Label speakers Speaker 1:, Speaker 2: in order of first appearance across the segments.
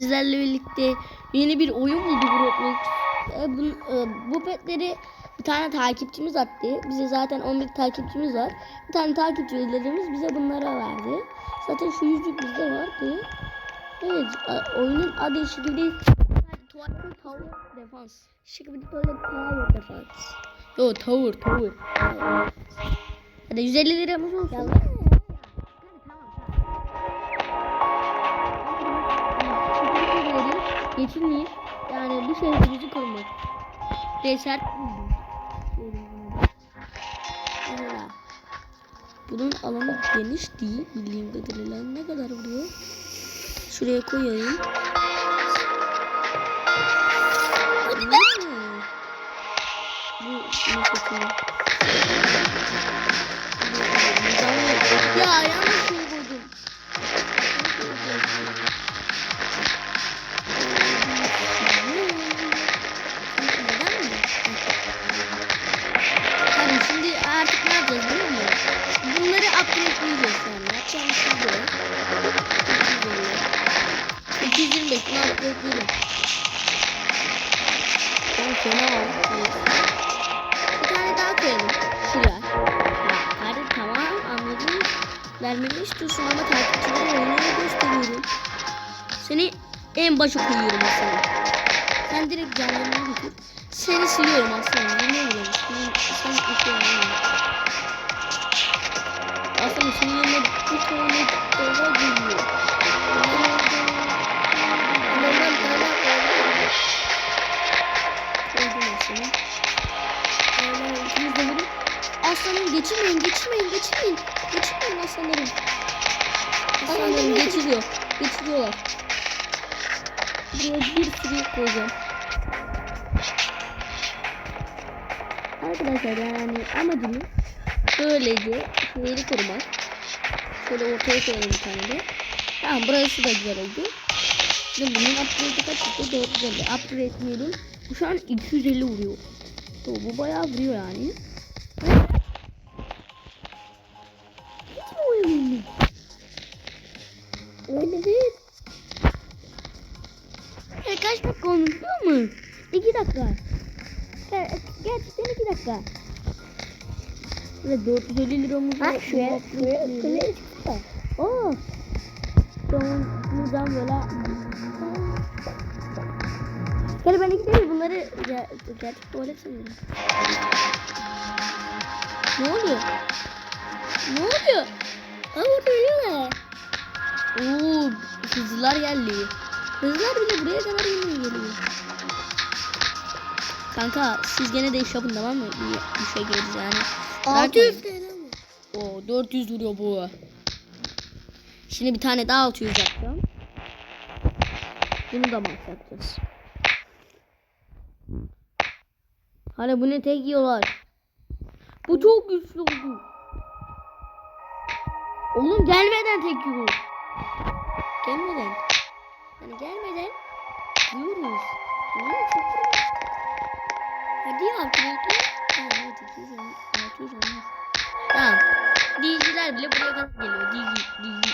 Speaker 1: Sizlerle birlikte yeni bir oyun bulduk Roblox. E, bu, e, bu petleri bir tane takipçimiz attı. Bize zaten 11 takipçimiz var. Bir tane takipçilerimiz bize bunlara verdi. Zaten şu yüzük bizde vardı. Evet, oyunun adı Şikibidi Tuvalet Tower Defense. Şikibidi Tuvalet Tower Defense. Yo Tower Tower. Hadi 150 liramız olsun. Geçilmeyin. Yani bu şehrimizi korumak. Desert bunun alanı geniş değil bildiğim kadarıyla. Ne kadar vuruyor? Şuraya koyayım. Vermemi istiyorsun ama takipçilere oyunu gösteriyorum. Seni en başa koyuyorum aslında. Sen direkt canlarına götür. Seni siliyorum aslında. Ne oluyor? Sen okuyorum. Aslında senin yerine bir tane dava geçirmeyin, geçirmeyin, geçirmeyin. Geçirmeyin aslanlarım. Aslanlarım geçiriyor. Geçiriyorlar. Buraya bir sürü koyacağım. Arkadaşlar yani amacımız böylece şehri korumak. Şöyle ortaya koyalım bir tane de. Tamam burası da güzel oldu. Şimdi bunun upgrade'i kaç çıktı? 450. Upgrade'leyelim. Bu şu an 250 vuruyor. Bu bayağı vuruyor yani. Musun? 2 dakika. Ger- Gerçekten 2 dakika. Ve 450 liramız var.
Speaker 2: şuraya- şuraya kuleye
Speaker 1: çıktı. Oo. Son buradan böyle. Gel ben gidelim bunları ger gerçek tuvalet sanıyorum. Ne oluyor? Ne oluyor? Aa orada ölüyorlar. Oo, hızlılar geldi. Hızlılar bile buraya kadar yine geliyor. Kanka siz gene de iş yapın tamam mı? Bir şey geliriz yani.
Speaker 2: 600
Speaker 1: TL
Speaker 2: mi?
Speaker 1: Oo 400 vuruyor bu. Şimdi bir tane daha 600 yapacağım. Bunu da max yapacağız. Hani bu ne tek yiyorlar. Bu çok güçlü oldu. Oğlum gelmeden tek yiyor. Gelmeden. Hani gelmeden yiyoruz. Hadi ya arkadaşlar. Hadi güzel. 600 olmaz. Tamam. DJ'ler bile buraya kadar geliyor. DJ, DJ.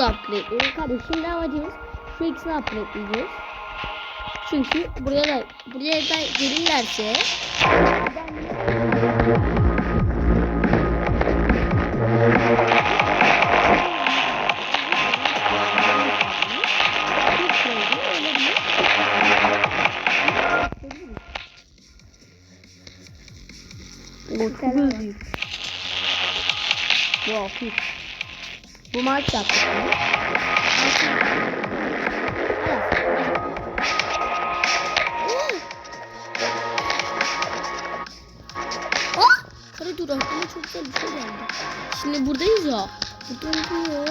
Speaker 1: Da upgrade'leyelim. Kardeşim şimdi amacımız şu ikisini upgrade'leyeceğiz. Çünkü buraya da buraya da gelirlerse çok büyük. Bu maç yaptık. Kare dur aklıma çok güzel bir şey geldi. Şimdi buradayız ya. Burada oluyor.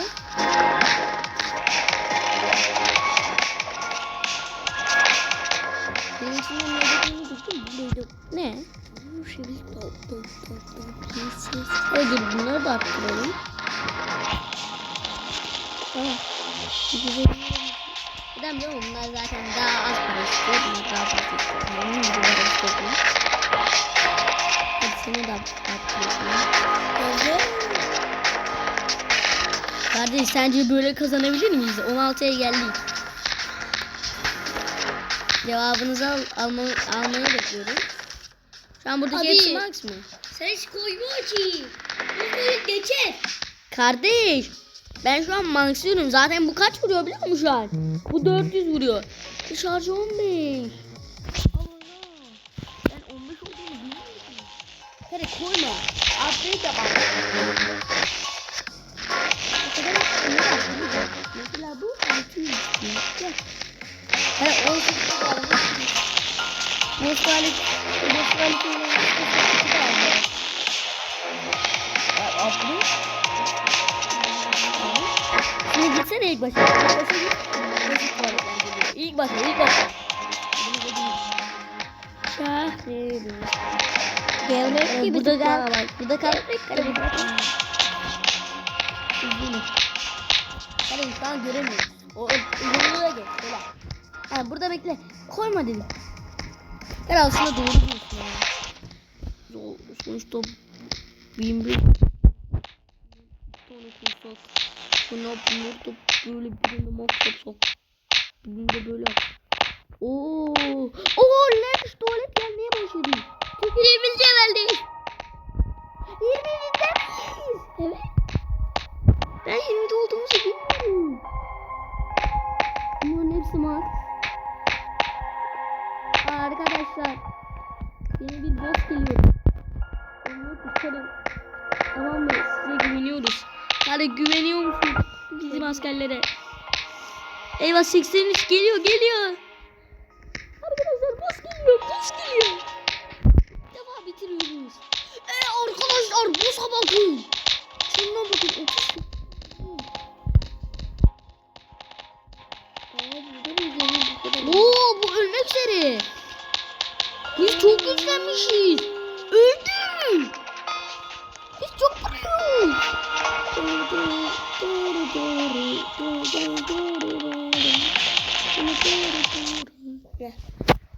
Speaker 1: Benim için ne
Speaker 2: dediğimi duydun mu? Ne? Bu şey
Speaker 1: bir pop pop pop pop. Hayır bunları da arttıralım. Neden biliyor musun? Bunlar zaten daha az para istiyor. Bunlar daha fazla istiyor. Onun gibi para istiyor. Hepsini de.
Speaker 2: Evet.
Speaker 1: Kardeş sence böyle kazanabilir miyiz? 16'ya geldik. Cevabınızı al, alma, almayı bekliyorum. Şu an buradaki
Speaker 2: Abi.
Speaker 1: hepsi max mı?
Speaker 2: Hiç koyma ki. Bu geçer.
Speaker 1: Kardeş ben şu an maxlıyorum. Zaten bu kaç vuruyor biliyor musun şu an? Bu 400 vuruyor. E, Şarjı 15. Allah. Ben 15 olduğunu bilmiyorum. Hadi koyma. Upgrade yapalım. Mesela bu 600. Gel. Hadi 18 kaldı. Most Galip. Most Galip'in Upgrade. Şimdi gitsene ilk başa. İlk başa git. Basit tuvaletler geliyor. İlk başa, ilk başa. Şahrerim.
Speaker 2: Gevrek gibi
Speaker 1: bu da
Speaker 2: tutma
Speaker 1: gel.
Speaker 2: bak.
Speaker 1: Bu da kal. Üzgünüm. Hadi şu an göremiyoruz. O uzunluğu da geç. Böyle. Ha, burada bekle. Koyma dedim. Gel aslında doğru diyorsun. Yani. Doğru. Sonuçta bin bir tane kursak. Şuna bunları da böyle birine mak yapsak. Birini de böyle yap. Oo. Oo leş tuvalet gelmeye başladı. Tükürüğümüz geldi. 20'de miyiz? Evet. Ben 20'de olduğumuzu bilmiyorum. Bunların hepsi max. Arkadaşlar. Yeni bir boss geliyor. Onu kurtarın. Tamam mı? Size güveniyoruz. Hadi güveniyor musun bizim askerlere? Eyvah 83 geliyor geliyor. Arkadaşlar boss geliyor boss geliyor. Defa bitiriyoruz. Ee arkadaşlar boss'a bakın. Şundan bakın 30. Oo bu ölmek üzere. Biz çok güçlenmişiz. Öldüm. Biz çok vuruyoruz.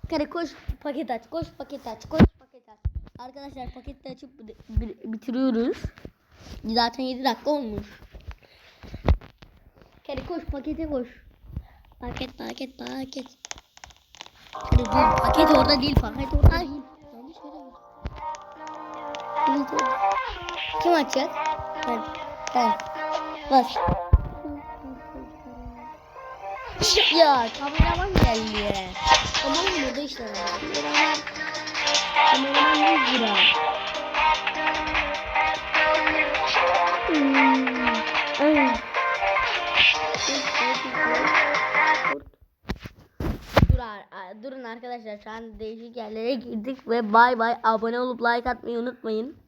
Speaker 1: Kare koş paket aç, koş paket aç, koş paket aç. Arkadaşlar paketi açıp bi- bi- bitiriyoruz. Zaten 7 dakika olmuş. Kare koş pakete koş. Paket paket paket. Kare dur paket orada değil paket orada değil. Kim açacak? Ben. Ben. Bas. Ya kameraman geldi. Tamam burada işte. Kameraman. Kameraman 100 lira. Hmm. Durun arkadaşlar şu an değişik yerlere girdik ve bay bay abone olup like atmayı unutmayın.